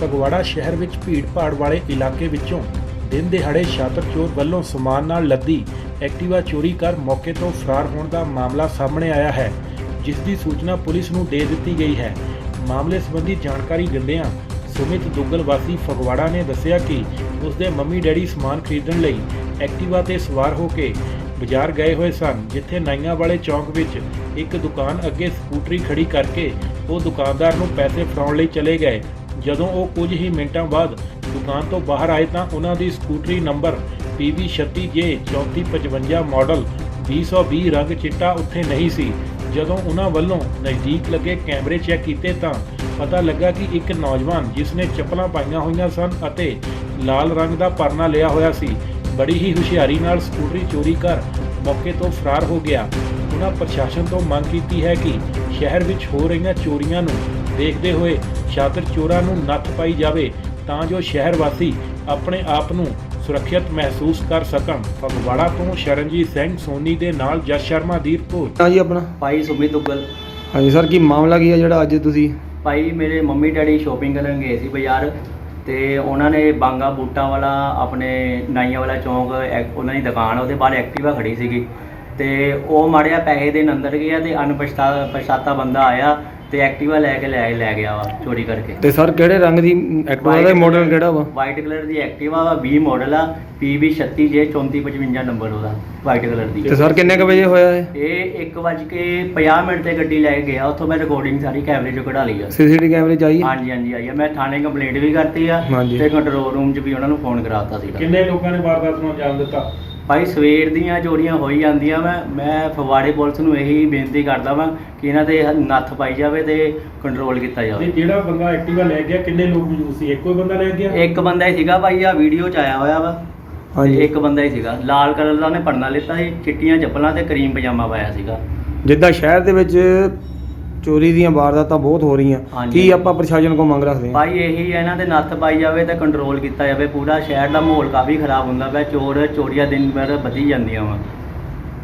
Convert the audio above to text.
ਫਗਵਾੜਾ ਸ਼ਹਿਰ ਵਿੱਚ ਭੀੜ-ਭਾੜ ਵਾਲੇ ਇਲਾਕੇ ਵਿੱਚੋਂ ਦਿਨ ਦਿਹਾੜੇ ਛਾਤਰ ਚੋਰ ਵੱਲੋਂ ਸਮਾਨ ਨਾਲ ਲੱਦੀ ਐਕਟਿਵਾ ਚੋਰੀ ਕਰ ਮੌਕੇ ਤੋਂ ਫਰਾਰ ਹੋਣ ਦਾ ਮਾਮਲਾ ਸਾਹਮਣੇ ਆਇਆ ਹੈ, ਜਿਸ ਦੀ ਸੂਚਨਾ ਪੁਲਿਸ ਨੂੰ ਦੇ ਦਿੱਤੀ ਗਈ ਹੈ। ਮਾਮਲੇ ਸੰਬੰਧੀ ਜਾਣਕਾਰੀ ਦਿੰਦਿਆਂ ਸੁਮਿਤ ਦੁੱਗਲ ਵਾਸੀ ਫਗਵਾੜਾ ਨੇ ਦੱਸਿਆ ਕਿ ਉਸਦੇ ਮੰਮੀ ਡੈਡੀ ਸਮਾਨ ਖਰੀਦਣ ਲਈ ਐਕਟਿਵਾ ਤੇ ਸਵਾਰ ਹੋ ਕੇ ਬਾਜ਼ਾਰ ਗਏ ਹੋਏ ਸਨ, ਜਿੱਥੇ ਨਾਈਆਂ ਵਾਲੇ ਚੌਂਕ ਵਿੱਚ ਇੱਕ ਦੁਕਾਨ ਅੱਗੇ ਸਕੂਟਰੀ ਖੜੀ ਕਰਕੇ ਉਹ ਦੁਕਾਨਦਾਰ ਨੂੰ ਪੈਸੇ ਫੜਾਉਣ ਲਈ ਚਲੇ ਗਏ। ਜਦੋਂ ਉਹ ਕੁਝ ਹੀ ਮਿੰਟਾਂ ਬਾਅਦ ਦੁਕਾਨ ਤੋਂ ਬਾਹਰ ਆਏ ਤਾਂ ਉਹਨਾਂ ਦੀ ਸਕੂਟਰੀ ਨੰਬਰ PB36J 3455 ਮਾਡਲ 220 ਰੰਗ ਚਿੱਟਾ ਉੱਥੇ ਨਹੀਂ ਸੀ। ਜਦੋਂ ਉਹਨਾਂ ਵੱਲੋਂ ਨਜ਼ਦੀਕ ਲੱਗੇ ਕੈਮਰੇ ਚੈੱਕ ਕੀਤੇ ਤਾਂ ਪਤਾ ਲੱਗਾ ਕਿ ਇੱਕ ਨੌਜਵਾਨ ਜਿਸ ਨੇ ਚੱਪਲਾਂ ਪਾਈਆਂ ਹੋਈਆਂ ਸਨ ਅਤੇ ਲਾਲ ਰੰਗ ਦਾ ਪਰਨਾ ਲਿਆ ਹੋਇਆ ਸੀ, ਬੜੀ ਹੀ ਹੁਸ਼ਿਆਰੀ ਨਾਲ ਸਕੂਟਰੀ ਚੋਰੀ ਕਰ ਮੌਕੇ ਤੋਂ ਫਰਾਰ ਹੋ ਗਿਆ। ਉਹਨਾਂ ਪ੍ਰਸ਼ਾਸਨ ਤੋਂ ਮੰਗ ਕੀਤੀ ਹੈ ਕਿ ਸ਼ਹਿਰ ਵਿੱਚ ਹੋ ਰਹੀਆਂ ਚੋਰੀਆਂ ਨੂੰ ਦੇਖਦੇ ਹੋਏ ਛਾਤਰ ਚੋਰਾਂ ਨੂੰ ਨੱਥ ਪਾਈ ਜਾਵੇ ਤਾਂ ਜੋ ਸ਼ਹਿਰ ਵਾਸੀ ਆਪਣੇ ਆਪ ਨੂੰ ਸੁਰੱਖਿਅਤ ਮਹਿਸੂਸ ਕਰ ਸਕਣ। ਫਗਵਾੜਾ ਤੋਂ ਸ਼ਰਨਜੀਤ ਸਿੰਘ ਸੋਨੀ ਦੇ ਨਾਲ ਜਸ ਸ਼ਰਮਾ ਦੀ ਰਿਪੋਰਟ। ਹਾਂ ਜੀ ਆਪਣਾ। ਭਾਈ ਸੁਮਿਤ ਦੁੱਗਲ ਹਾਂਜੀ ਸਰ ਕੀ ਮਾਮਲਾ ਕੀ ਹੈ ਜਿਹੜਾ ਅੱਜ ਤੁਸੀਂ? ਭਾਈ ਮੇਰੇ ਮੰਮੀ ਡੈਡੀ ਸ਼ੋਪਿੰਗ ਕਰਨ ਗਏ ਸੀ ਬਾਜ਼ਾਰ ਤੇ ਉਹਨਾਂ ਨੇ ਬਾਂਗਾ ਬੂਟਾ ਵਾਲਾ ਆਪਣੇ ਨਾਈਆਂ ਵਾਲਾ ਚੌਂਕ ਉਹਨਾਂ ਦੀ ਦੁਕਾਨ ਉਹਦੇ ਬਾਹਰ ਐਕਟਿਵਾ ਖੜੀ ਸੀਗੀ ਤੇ ਉਹ ਮਾੜਿਆ ਪੈਸੇ ਦੇਣ ਅੰਦਰ ਗਿਆ ਤੇ ਅਣਪਛਤਾ ਪਛਾਤਾ ਬੰਦਾ ਆਇਆ ਤੇ ਐਕਟਿਵਾ ਲੈ ਕੇ ਲੈ ਲੈ ਗਿਆ ਵਾ ਚੋਰੀ ਕਰਕੇ। ਤੇ ਸਰ ਕਿਹੜੇ ਰੰਗ ਦੀ ਐਕਟਿਵਾ ਦਾ ਮਾਡਲ ਕਿਹੜਾ ਵਾ? ਵਾਈਟ ਕਲਰ ਦੀ ਐਕਟਿਵਾ ਵਾ 20 ਮਾਡਲ ਆ PB 36J 3455 ਨੰਬਰ ਉਹਦਾ ਵਾਈਟ ਕਲਰ ਦੀ। ਤੇ ਸਰ ਕਿੰਨੇ ਕ ਵਜੇ ਹੋਇਆ ਇਹ? ਇਹ 1:50 ਮਿੰਟ ਤੇ ਗੱਡੀ ਲੈ ਕੇ ਗਿਆ ਉੱਥੋਂ ਮੈਂ ਰਿਕਾਰਡਿੰਗ ਸਾਰੀ ਕੈਮਰੇ 'ਚੋਂ ਕਢਾ ਲਈ ਆ। ਸੀਸੀਟੀਵੀ ਕੈਮਰੇ ਚ ਆਈ? ਹਾਂਜੀ ਹਾਂਜੀ ਆਈ ਆ। ਮੈਂ ਥਾਣੇ ਕੰਪਲੇਂਟ ਵੀ ਕਰਤੀ ਆ ਹਾਂਜੀ। ਤੇ ਕੰਟਰੋਲ ਰੂਮ 'ਚ ਵੀ ਉਹਨਾਂ ਨੂੰ ਫੋਨ ਕਰਾਤਾ ਸੀਗਾ। ਕਿੰਨੇ ਲੋਕਾਂ ਨੇ ਵਾਰਦਾਤ ਨੂੰ ਅੰਜਾਮ ਦਿੱਤਾ? ਭਾਈ ਸਵੇਰ ਦੀਆਂ ਚੋਰੀਆਂ ਹੋਈ ਜਾਂਦੀਆਂ ਮੈਂ ਮੈਂ ਫਗਵਾੜੇ ਪੁਲਿਸ ਨੂੰ ਇਹੀ ਬੇਨਤੀ ਕਰਦਾ ਵਾਂ ਕਿ ਇਹਨਾਂ ਤੇ ਨੱਥ ਪਾਈ ਜਾਵੇ ਤੇ ਕੰਟਰੋਲ ਕੀਤਾ ਤੇ ਜਾਵੇ ਜਿਹੜਾ ਬੰਦਾ ਐਕਟਿਵਾ ਲੈ ਗਿਆ ਕਿੰਨੇ ਲੋਕ ਮੌਜੂਦ ਸੀ? ਇੱਕੋ ਹੀ ਬੰਦਾ ਲੈ ਗਿਆ? ਇੱਕ ਬੰਦਾ ਹੀ ਸੀਗਾ ਭਾਈ ਆ ਵੀਡੀਓ 'ਚ ਆਇਆ ਹੋਇਆ ਵਾ। ਹਾਂਜੀ। ਇੱਕ ਬੰਦਾ ਹੀ ਸੀਗਾ। ਲਾਲ ਕਲਰ ਦਾ ਉਹਨੇ ਪਰਨਾ ਲਿੱਤਾ ਸੀ ਚਿੱਟੀਆਂ ਚੱਪਲਾਂ ਤੇ ਕਰੀਮ ਪਜਾਮਾ ਪਾਇਆ ਸੀਗਾ। ਜਿੱਦਾਂ ਸ਼ਹਿਰ ਦੇ ਵਿੱਚ ਚੋਰੀ ਦੀਆਂ ਵਾਰਦਾਤਾਂ ਬਹੁਤ ਹੋ ਰਹੀਆਂ। ਹਾਂਜੀ। ਕੀ ਆਪਾਂ ਪ੍ਰਸ਼ਾਸਨ ਕੋਲ ਮੰਗ ਰੱਖਦੇ ਹਾਂ? ਭਾਈ ਇਹੀ ਹੈ ਇਹਨਾਂ ਤੇ ਨੱਥ ਪਾਈ ਜਾਵੇ ਤੇ ਕੰਟਰੋਲ ਕੀਤਾ ਜਾਵੇ। ਪੂਰਾ ਸ਼ਹਿਰ ਦਾ ਮਾਹੌਲ ਕਾਫੀ ਖਰਾਬ ਹੁੰਦਾ ਪਿਆ। ਚੋਰ ਚੋਰੀਆਂ ਦਿਨ ਬਰ ਵਧੀ ਜਾਂਦੀਆਂ ਵਾ।